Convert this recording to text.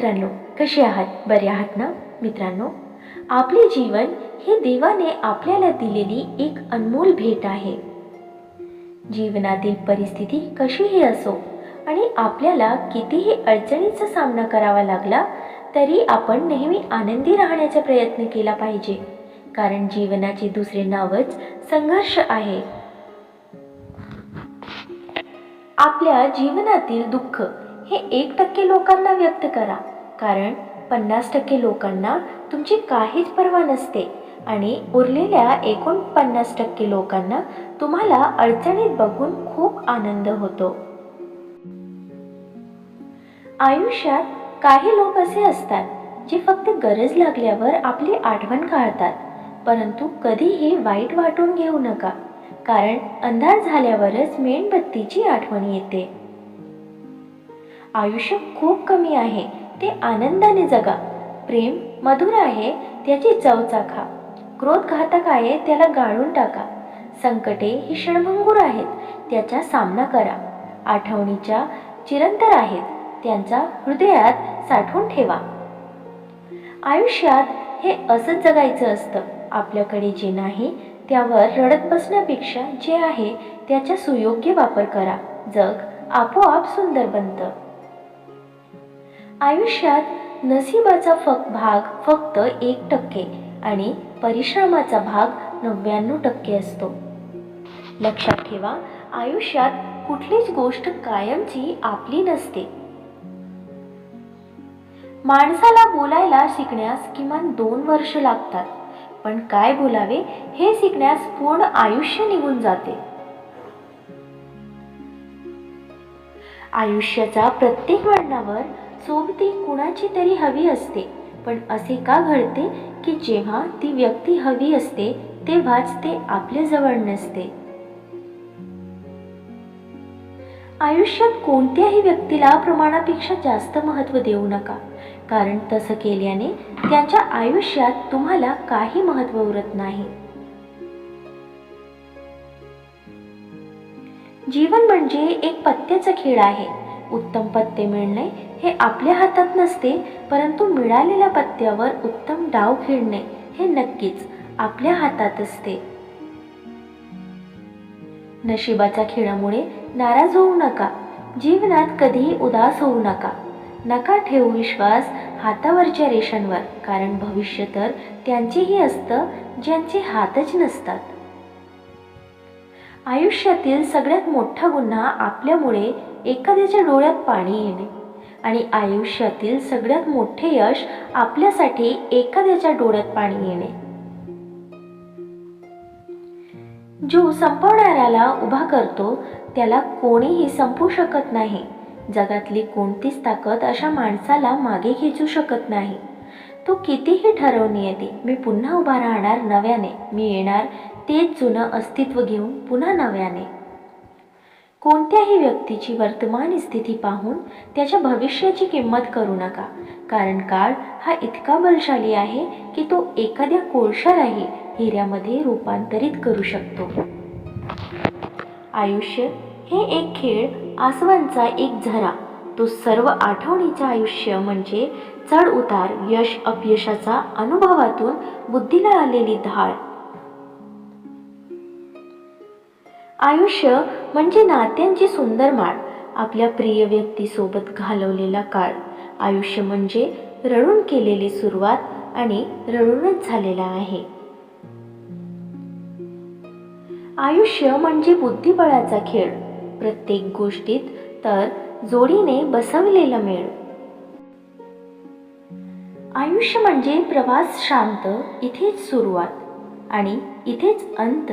मित्रांनो कसे आहात? बरे आहात ना? मित्रांनो आपले जीवन हे देवाने आपल्याला दिलेली एक अनमोल भेट आहे. जीवनातील परिस्थिती कशीही असो आणि आपल्याला कितीही अडचणीचा सामना करावा लागला तरी आपण नेहमी आनंदी राहण्याचा प्रयत्न केला पाहिजे कारण जीवनाचे दुसरे नावच संघर्ष आहे. आपल्या जीवनातील दुःख हे एक टक्के लोकांना व्यक्त करा. कारण पन्नास टक्के लोकांना तुमची काहीच पर्वा नसते आणि उरलेल्या एकूण पन्नास टक्के लोकांना तुम्हाला अडचणीत बघून खूप आनंद होतो. आयुष्यात काही लोक असे असतात जे फक्त गरज लागल्यावर आपली आठवण काढतात परंतु कधीही वाईट वाटून घेऊ नका कारण अंधार झाल्यावरच मेणबत्तीची आठवण येते. आयुष्य खूप कमी आहे ते आनंदाने जगा. प्रेम मधुर आहे त्याची चव चाखा. क्रोध घातक आहे त्याला गाळून टाका. संकटे ही क्षणभंगूर आहेत त्याचा सामना करा. आठवणीच्या चिरंतर आहेत त्यांचा हृदयात साठवून ठेवा. आयुष्यात हे असंच जगायचं असतं. आपल्याकडे जे नाही त्यावर रडत बसण्यापेक्षा जे आहे त्याचा सुयोग्य वापर करा. जग आपोआप सुंदर बनतं. आयुष्यात नशिबाचा फक भाग फक्त एक टक्के आणि परिश्रमाचा भाग नव्याण्णव टक्के असतो. लक्षात ठेवा आयुष्यात कुठलीच गोष्ट कायमची आपली नसते. माणसाला बोलायला शिकण्यास किमान दोन वर्ष लागतात. पण काय बोलावे हे शिकण्यास पूर्ण आयुष्य निघून जाते. आयुष्याचा प्रत्येक वळणावर सोबती कुणाची तरी हवी असते. पण असे का घडते की जेव्हा ती व्यक्ती हवी असते तेव्हाच ते आपल्या जवळ नसते. आयुष्यात कोणत्याही व्यक्तीला प्रमाणापेक्षा जास्त महत्त्व देऊ नका. कारण तसं केल्याने त्याच्या आयुष्यात तुम्हाला काही महत्त्व उरत नाही. जीवन म्हणजे एक पत्त्याचा खेळ आहे. उत्तम पत्ते मिळणे हे आपल्या हातात नसते परंतु मिळालेल्या पत्त्यावर उत्तम डाव खेळणे हे नक्कीच आपल्या हातात असते. नशिबाच्या खेळामुळे नाराज होऊ नका. जीवनात कधीही उदास होऊ नका. नका ठेवू विश्वास हातावरच्या रेषांवर कारण भविष्य तर त्यांचेही असतं ज्यांचे हातच नसतात. आयुष्यातील सगळ्यात मोठा गुन्हा आपल्यामुळे एखाद्याच्या डोळ्यात पाणी येणे. आणि आयुष्यातील सगळ्यात मोठे यश आपल्यासाठी एखाद्याच्या डोळ्यात पाणी येणे. जो संपवणाऱ्याला उभा करतो त्याला कोणीही संपू शकत नाही. जगातली कोणतीच ताकद अशा माणसाला मागे खेचू शकत नाही. तो कितीही ठरवून येते मी पुन्हा उभा राहणार नव्याने. मी येणार तेच जुनं अस्तित्व घेऊन पुन्हा नव्याने. कोणत्याही व्यक्तीची वर्तमान स्थिती पाहून त्याच्या भविष्याची किंमत करू नका. कारण काळ हा इतका बलशाली आहे की तो एखाद्या कोळशालाही हिऱ्यामध्ये रूपांतरित करू शकतो. आयुष्य हे एक खेळ आसवांचा एक झरा. तो सर्व आठवणीचं आयुष्य म्हणजे चढ उतार यश अपयशाचा अनुभवातून बुद्धीला आलेली धाळ आयुष्य म्हणजे नात्यांची सुंदर माळ आपल्या प्रिय व्यक्तीसोबत घालवलेला काळ. आयुष्य म्हणजे रडून केलेली सुरुवात आणि रडूनच झालेला आहे. आयुष्य म्हणजे बुद्धिबळाचा खेळ. प्रत्येक गोष्टीत तर जोडीने बसवलेला मेळ. आयुष्य म्हणजे प्रवास शांत इथेच सुरुवात आणि इथेच अंत.